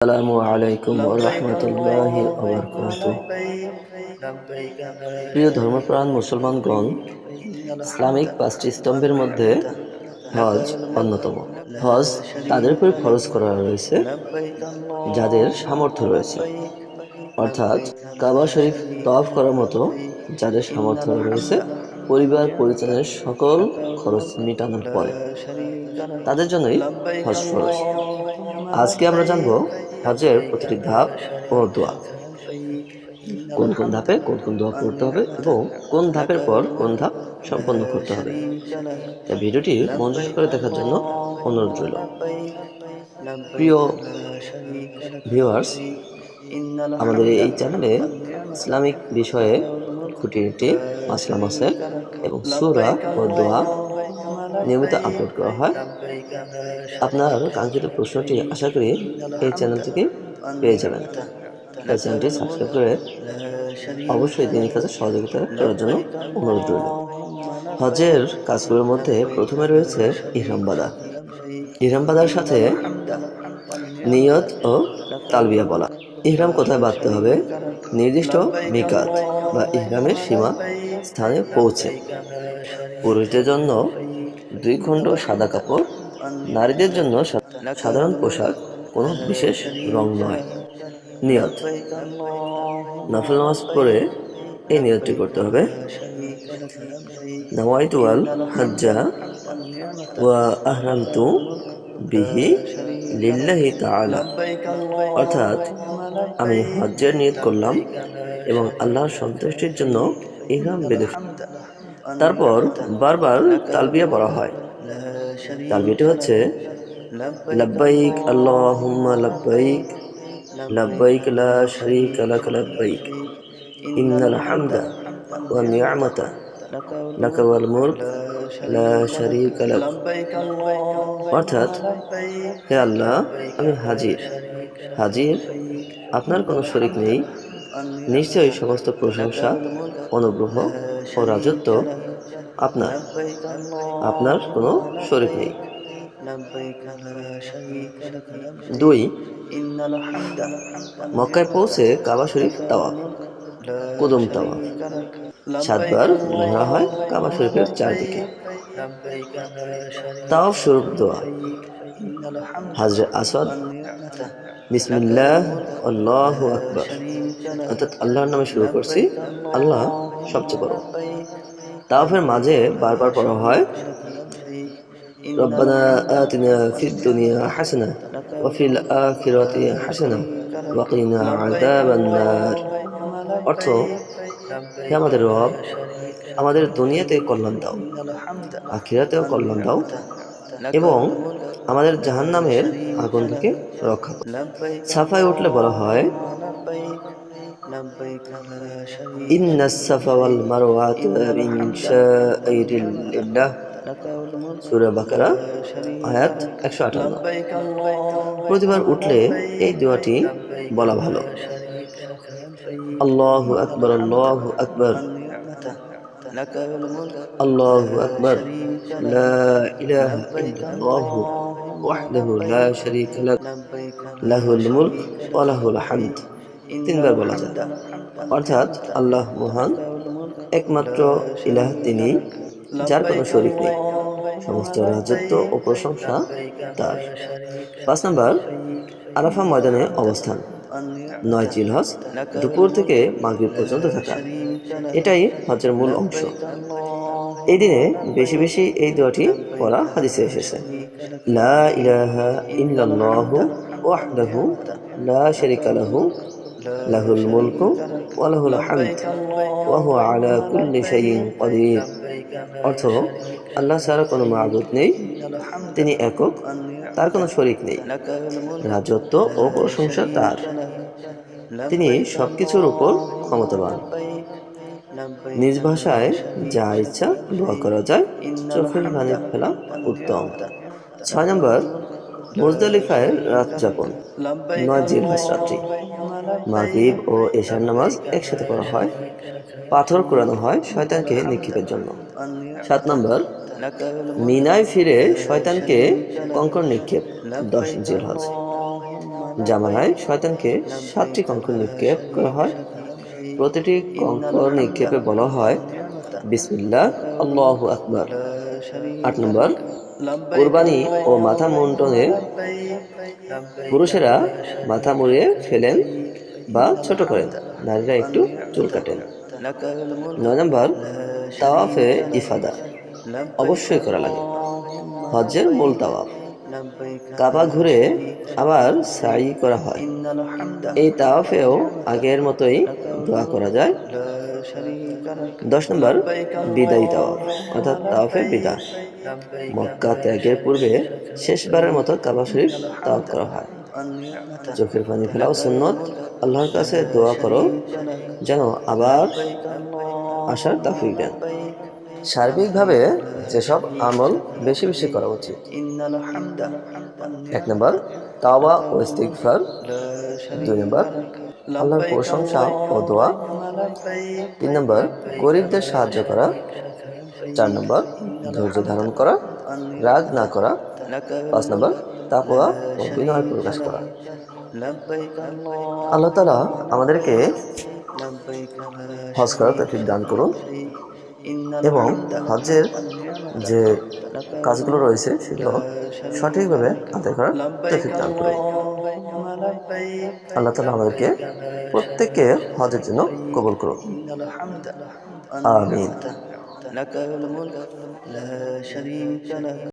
আসসালামু আলাইকুম রহমতুল্লাহ প্রিয় ধর্মপ্রাণ মুসলমানগণ, ইসলামিক পাঁচটি স্তম্ভের মধ্যে হজ অন্যতম। হজ তাদের উপর ফরজ করা রয়েছে, যাদের সামর্থ্য রয়েছে। অর্থাৎ কাবা শরীফ তফ করার মতো যাদের সামর্থ্য রয়েছে পরিবার পরিচালনের সকল খরচ মেটানোর পরে তাদের জন্যই হজ ফরজ। আজকে আমরা জানব হজের প্রতিটি ধাপ ও দোয়া। কোন কোন ধাপে কোন কোন দোয়া করতে হবে এবং কোন ধাপের পর কোন ধাপ সম্পন্ন করতে হবে। তাই ভিডিওটি মনোযোগ করে দেখার জন্য অনুরোধ রইল। প্রিয় ভিউয়ার্স আমাদের এই চ্যানেলে ইসলামিক বিষয়ে খুঁটিনাটি মাসলা মাসেল এবং সুরা ও দোয়া নিয়মিত আপলোড করা হয়। আপনার কাঙ্ক্ষিত প্রশ্নটি আশা করি এই চ্যানেল থেকে পেয়ে যাবেন। এই চ্যানেলটি সাবস্ক্রাইব করে অবশ্যই দিনের কাছে সহযোগিতা করার জন্য অনুরোধ রইল। হজের কাজগুলোর মধ্যে প্রথমে রয়েছে ইহরাম বাদা। ইহরাম বাদার সাথে নিয়ত ও তালবিয়া বলা। ইহরাম কোথায় বাঁধতে হবে? নির্দিষ্ট মিকাত। বা ইহরামের সীমা স্থানে পৌঁছে। পুরুষদের জন্য দুই খণ্ড সাদা কাপড়, নারীদের জন্য সাধারণ পোশাক, কোনো বিশেষ রং নয়। নিয়ত। নফল নামাজ পড়ে এই নিয়তটি করতে হবে। নাওয়াইতু আল হাজ্জা ওয়া আহরামতু বিহি লিল্লাহি তাআলা। অর্থাৎ আমি হজ্জের নিয়ত করলাম এবং আল্লাহর সন্তুষ্টির জন্য ইহরাম বেঁধে তারপর বারবার তালবিয়া বলা হয়। তালবিয়াটি হচ্ছে, লাব্বাইক আল্লাহুম্মা লাব্বাইক লাব্বাইক লা শারীকা লাক লাব্বাইক, ইন্নাল হামদা ওয়া নি'মাতা লাকা ওয়াল মুলক লা শারীকা লাক অর্থাৎ হে আল্লাহ আমি হাজির। হাজির আপনার কোনো শরিক নেই। নিশ্চয়ই সমস্ত প্রশংসা অনুগ্রহ ও রাজত্ব আপনার। আপনার কোনো শরিক নেই। দুই মক্কায় পৌঁছে কাবা শরীফ তাওয়া কুদুম তাওয়া সাতবার ঘোরা হয় কাবা শরীফের চারদিকে তাওয়াফ স্বরূপ দোয়া হাজরে আসাদ বিসমিল্লাহ আল্লাহ আকবর অর্থাৎ আল্লাহর নামে শুরু করছি আল্লাহ সবচেয়ে বড় তাওয়াফের মাঝে বারবার পড়া হয় ربنا آتنا في الدنيا حسنة وفي الآخرة حسنة وقنا عذاب النار অর্থ হে আমাদের রব আমাদের দুনিয়াতে কল্যাণ দাও আখিরাতেও কল্যাণ দাও এবং আমাদের জাহান্নামের আগুন থেকে রক্ষা করো সাফায় উঠলে বলা হয় إن الصفا والمروة من شائر الله সুরা বাকারা আয়াত একশো আটান্ন প্রতিবার উঠলে এই দোয়াটি বলা ভালো আল্লাহ আকবর আল্লাহ আকবর। আল্লাহ আকবর। লা শারীকা লাহ লাহুল মুলক ওয়া লাহুল হামদ। তিনবার বলা যায়। অর্থাৎ আল্লাহ মহান, একমাত্র ইলাহ তিনি, যার কোনো শরীক নেই। সমস্ত রাজত্ব ও প্রশংসা তার। পাঁচ নম্বর আরাফা ময়দানে অবস্থান। নয় চিল হজ, দুপুর থেকে মাগরিব পর্যন্ত থাকা। এটাই হজের মূল অংশ। এই দিনে বেশি বেশি এই দোয়াটি পড়া হাদিসে এসেছে। লা ইলাহা ইল্লাল্লাহু ওয়াহদাহু লা শারিকা লাহু লাহুল মুলকু ওয়া লাহুল হামদ, ওয়া হুয়া আলা কুল্লি অর্থ, আল্লাহ ছাড়া কোনো মাবুদ নেই, তিনি একক, তার কোনো শরিক নেই। রাজত্ব ও প্রশংসা তার। তিনি সবকিছুর উপর ক্ষমতাবান। নিজ ভাষায় যা ইচ্ছা দোয়া করা যায়, চোখের পানি ফেলা উত্তম। ছয় নম্বর, মুজদালিফায় রাত যাপন, নয় জিলহাস রাত্রি। মাগরিব ও এশার নামাজ একসাথে পড়া হয়। পাথর কোরানো হয় শয়তানকে নিক্ষেপের জন্য। সাত নম্বর, মিনায় ফিরে শয়তানকে কঙ্কর নিক্ষেপ, দশ জিলহজ জামানায় শয়তানকে সাতটি কঙ্কর নিক্ষেপ করা হয়। প্রতিটি কঙ্কর নিক্ষেপে বলা হয়, বিসমিল্লাহ, আল্লাহু আকবর। আট নম্বর, কোরবানি ও মাথা মুন্ডনে পুরুষেরা মাথা মুড়িয়ে ফেলেন বা ছোট করেন নারীরা একটু চুল কাটেন। নয় নম্বর, তাওয়াফে ইফাদা। অবশ্যই করা লাগে। হজ্জের মূল তাওয়াফ। কাবা ঘুরে আবার সাই করা হয়। এই তাওয়াফেও আগের মতোই দোয়া করা যায়। দশ নম্বর, বিদায়ী তাওয়াফ। অর্থাৎ তাওয়াফে বিদা মক্কা ত্যাগের পূর্বে শেষবারের মতো কাবা শরীফ তাওয়াফ করা হয়। চোখের পানি ফেলাও সুন্নত। আল্লাহর কাছে দোয়া করো, যেন আবার আসার তাফিক দেন। সার্বিকভাবে যেসব আমল বেশি বেশি করা উচিত। এক নম্বর, তাওবা ও ইস্তিগফার। দুই নম্বর, আল্লাহর প্রশংসা ও দোয়া। তিন নম্বর, গরিবদের সাহায্য করা। চার নম্বর, ধৈর্য ধারণ করা। রাগ না করা। পাঁচ নম্বর তাকওয়া ও প্রকাশ করা। আল্লাহ তালা আমাদেরকে হজ করার তৌফিক দান করুন এবং হজের যে কাজগুলো রয়েছে সেগুলো সঠিকভাবে আদায় করার তৌফিক দান করুন। আল্লাহ তালা আমাদেরকে প্রত্যেককে হজের জন্য কবল করুন। আমিন।